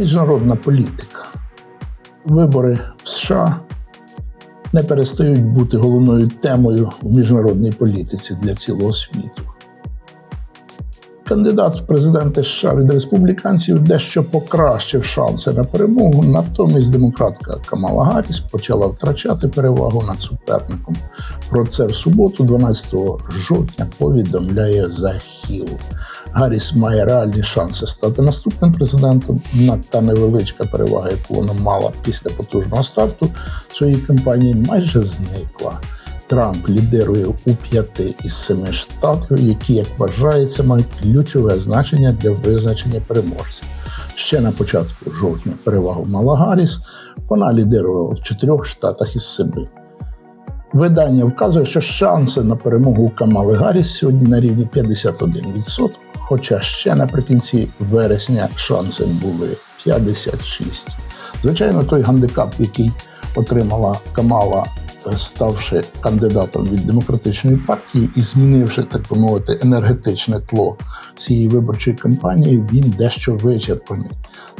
Міжнародна політика. Вибори в США не перестають бути головною темою в міжнародній політиці для цілого світу. Кандидат в президенти США від республіканців дещо покращив шанси на перемогу. Натомість демократка Камала Гарріс почала втрачати перевагу над суперником. Про це в суботу, 12 жовтня, повідомляє Hill. Гарріс має реальні шанси стати наступним президентом. Однак та невеличка перевага, яку вона мала після потужного старту своєї кампанії, майже зникла. Трамп лідирує у п'яти із семи штатів, які, як вважається, мають ключове значення для визначення переможця. Ще на початку жовтня перевагу мала Гарріс, вона лідирувала в чотирьох штатах із семи. Видання вказує, що шанси на перемогу Камали Гарріс сьогодні на рівні 51%, хоча ще наприкінці вересня шанси були 56%. Звичайно, той гандикап, який отримала Камала ставши кандидатом від демократичної партії і змінивши, так би мовити, енергетичне тло цієї виборчої кампанії, він дещо вичерпаний.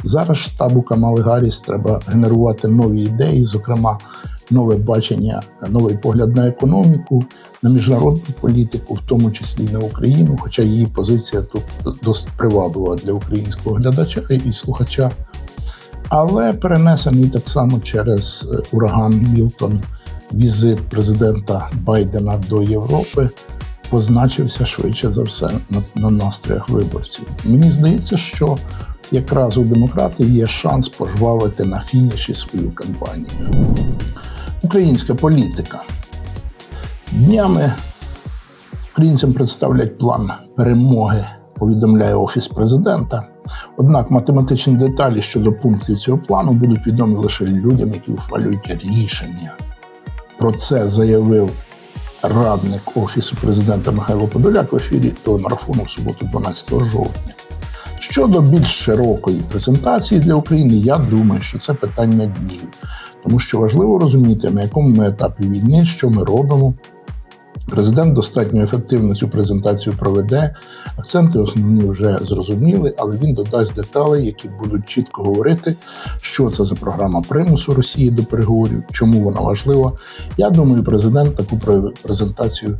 Зараз штабу Камали Гарріс треба генерувати нові ідеї, зокрема. Нове бачення, новий погляд на економіку, на міжнародну політику, в тому числі на Україну, хоча її позиція тут досить приваблива для українського глядача і слухача, але перенесений так само через е, ураган Мілтон візит президента Байдена до Європи позначився швидше за все на, на настроях виборців. Мені здається, що якраз у демократів є шанс пожвавити на фініші свою кампанію. Українська політика. Днями українцям представлять план перемоги, повідомляє Офіс президента. Однак математичні деталі щодо пунктів цього плану будуть відомі лише людям, які ухвалюють рішення. Про це заявив радник Офісу президента Михайло Подоляк в ефірі телемарафону в суботу, 12 жовтня. Щодо більш широкої презентації для України, я думаю, що це питання днів, тому що важливо розуміти, на якому ми етапі війни, що ми робимо, Президент достатньо ефективно цю презентацію проведе. Акценти основні вже зрозуміли, але він додасть деталі, які будуть чітко говорити, що це за програма примусу Росії до переговорів, чому вона важлива. Я думаю, президент таку презентацію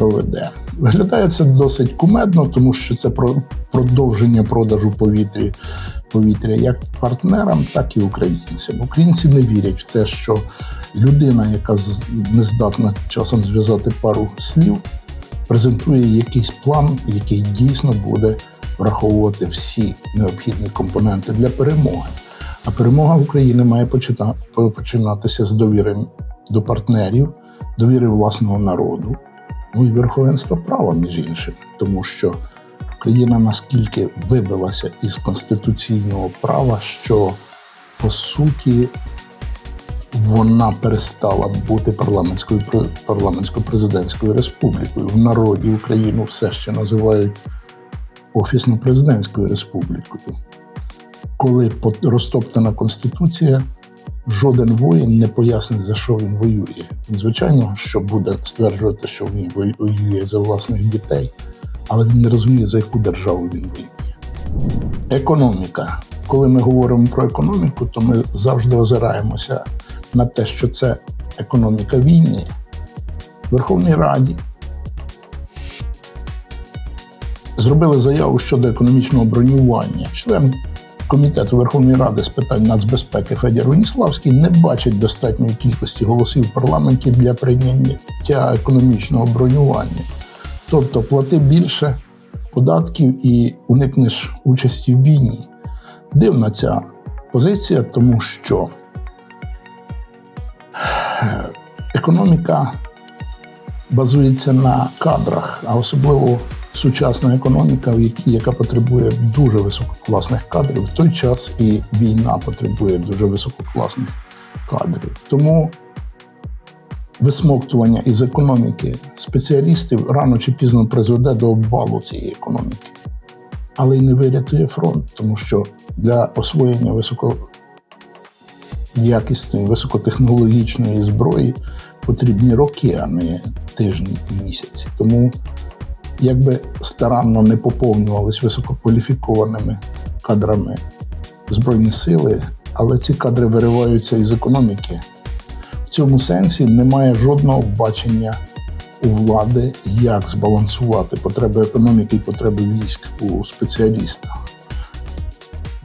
проведе. Виглядає це досить кумедно, тому що це продовження продажу повітря повітря як партнерам, так і українцям. Українці не вірять в те, що людина, яка не здатна часом зв'язати пару слів, презентує якийсь план, який дійсно буде враховувати всі необхідні компоненти для перемоги. А перемога України має починатися з довіри до партнерів, довіри власного народу, ну і верховенства права, між іншим, тому що Україна наскільки вибилася із конституційного права, що по суті вона перестала бути парламентською парламентсько-президентською республікою. В народі Україну все ще називають офісно-президентською республікою. Коли розтоптана конституція, жоден воїн не пояснить, за що він воює. Він, звичайно, що буде стверджувати, що він воює за власних дітей, але він не розуміє, за яку державу він воює. Економіка. Коли ми говоримо про економіку, то ми завжди озираємося на те, що це економіка війни. Верховній Раді зробили заяву щодо економічного бронювання. Член комітету Верховної Ради з питань нацбезпеки Федір Веніславський не бачить достатньої кількості голосів в парламенті для прийняття економічного бронювання. Тобто плати більше податків і уникнеш участі в війні. Дивна ця позиція, тому що економіка базується на кадрах, а особливо сучасна економіка, яка потребує дуже висококласних кадрів, в той час і війна потребує дуже висококласних кадрів. Тому висмоктування із економіки спеціалістів рано чи пізно призведе до обвалу цієї економіки. Але й не вирятує фронт, тому що для освоєння високоякісної, високотехнологічної зброї потрібні роки, а не тижні і місяці. Тому, якби старанно не поповнювалися висококваліфікованими кадрами Збройні сили, але ці кадри вириваються із економіки. В цьому сенсі немає жодного бачення у влади, як збалансувати потреби економіки і потреби військ у спеціаліста.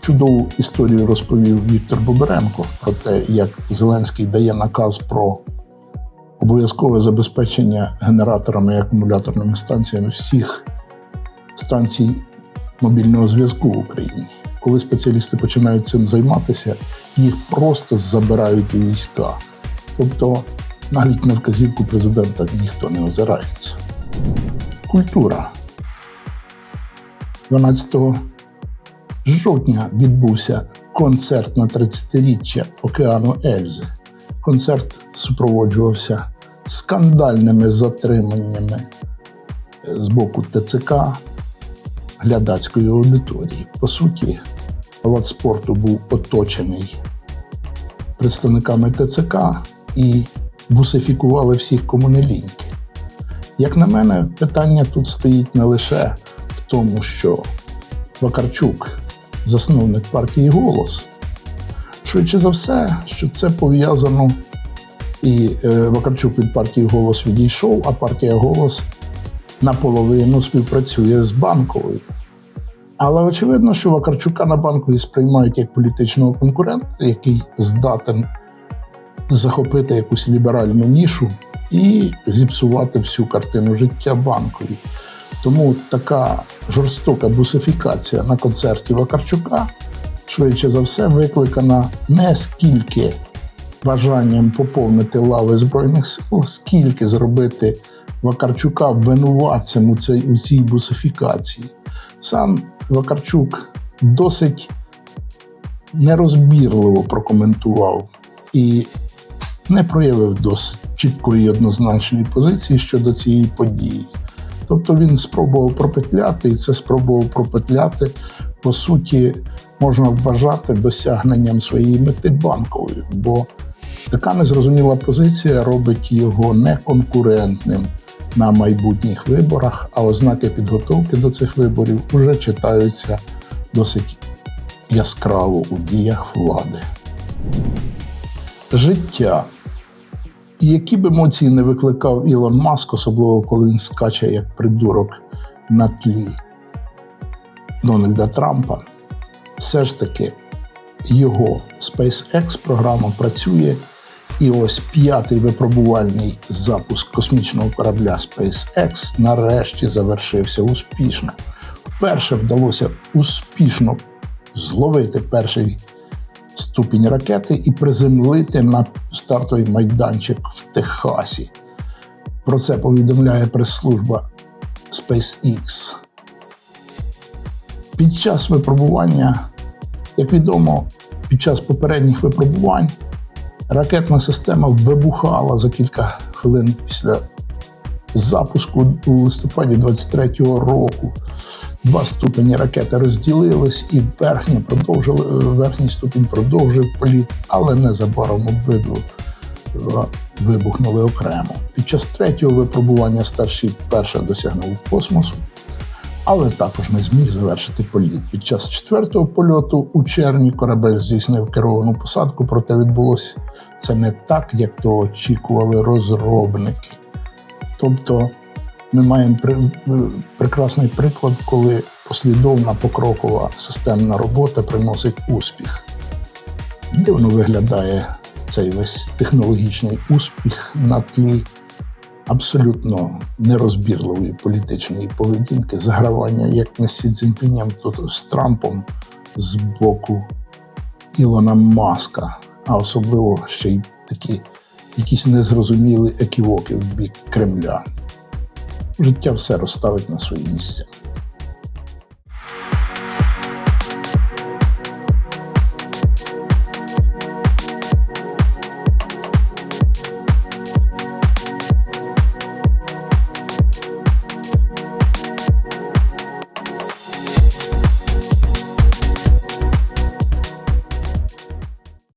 Чудову історію розповів Віктор Боберенко про те, як Зеленський дає наказ про обов'язкове забезпечення генераторами і акумуляторними станціями всіх станцій мобільного зв'язку в Україні. Коли спеціалісти починають цим займатися, їх просто забирають у війська. Тобто навіть на вказівку президента ніхто не озирається. Культура. 12 жовтня відбувся концерт на 30-річчя океану Ельзи. Концерт супроводжувався скандальними затриманнями з боку ТЦК глядацької аудиторії. По суті, палац спорту був оточений представниками ТЦК і бусифікували всіх комунеліньки. Як на мене, питання тут стоїть не лише в тому, що Вакарчук, засновник партії Голос, швидше за все, що це пов'язано, і е, Вакарчук від партії Голос відійшов, а партія Голос наполовину співпрацює з банковою. Але очевидно, що Вакарчука на банковій сприймають як політичного конкурента, який здатен захопити якусь ліберальну нішу і зіпсувати всю картину життя банковій. Тому така жорстока бусифікація на концерті Вакарчука швидше за все викликана не скільки бажанням поповнити лави Збройних сил, скільки зробити Вакарчука винуватцем у цій, у цій бусифікації. Сам Вакарчук досить нерозбірливо прокоментував і не проявив досить чіткої однозначної позиції щодо цієї події. Тобто він спробував пропетляти, і це спробував пропетляти, по суті, можна вважати досягненням своєї мети банкової, бо така незрозуміла позиція робить його неконкурентним на майбутніх виборах, а ознаки підготовки до цих виборів вже читаються досить яскраво у діях влади. Життя. Які б емоції не викликав Ілон Маск, особливо коли він скаче як придурок на тлі Дональда Трампа, все ж таки його SpaceX програма працює. І ось п'ятий випробувальний запуск космічного корабля SpaceX нарешті завершився успішно. Вперше вдалося успішно зловити перший ступінь ракети і приземлити на стартовий майданчик в Техасі. Про це повідомляє прес-служба SpaceX. Під час випробування, як відомо, під час попередніх випробувань ракетна система вибухала за кілька хвилин після запуску у листопаді 23-го року. Два ступені ракети розділились, і верхня продовжили, верхній ступінь продовжив політ, але незабаром обидва е, вибухнули окремо. Під час третього випробування старший перша досягнув космосу, але також не зміг завершити політ. Під час четвертого польоту у червні корабель здійснив керовану посадку, проте відбулося це не так, як то очікували розробники. Тобто ми маємо при, прекрасний приклад, коли послідовна покрокова системна робота приносить успіх. Дивно виглядає цей весь технологічний успіх на тлі абсолютно нерозбірливої політичної поведінки, загравання як не з Сі Цзіньпінем, то з Трампом з боку Ілона Маска, а особливо ще й такі якісь незрозумілі еківоки в бік Кремля. Життя все розставить на свої місця.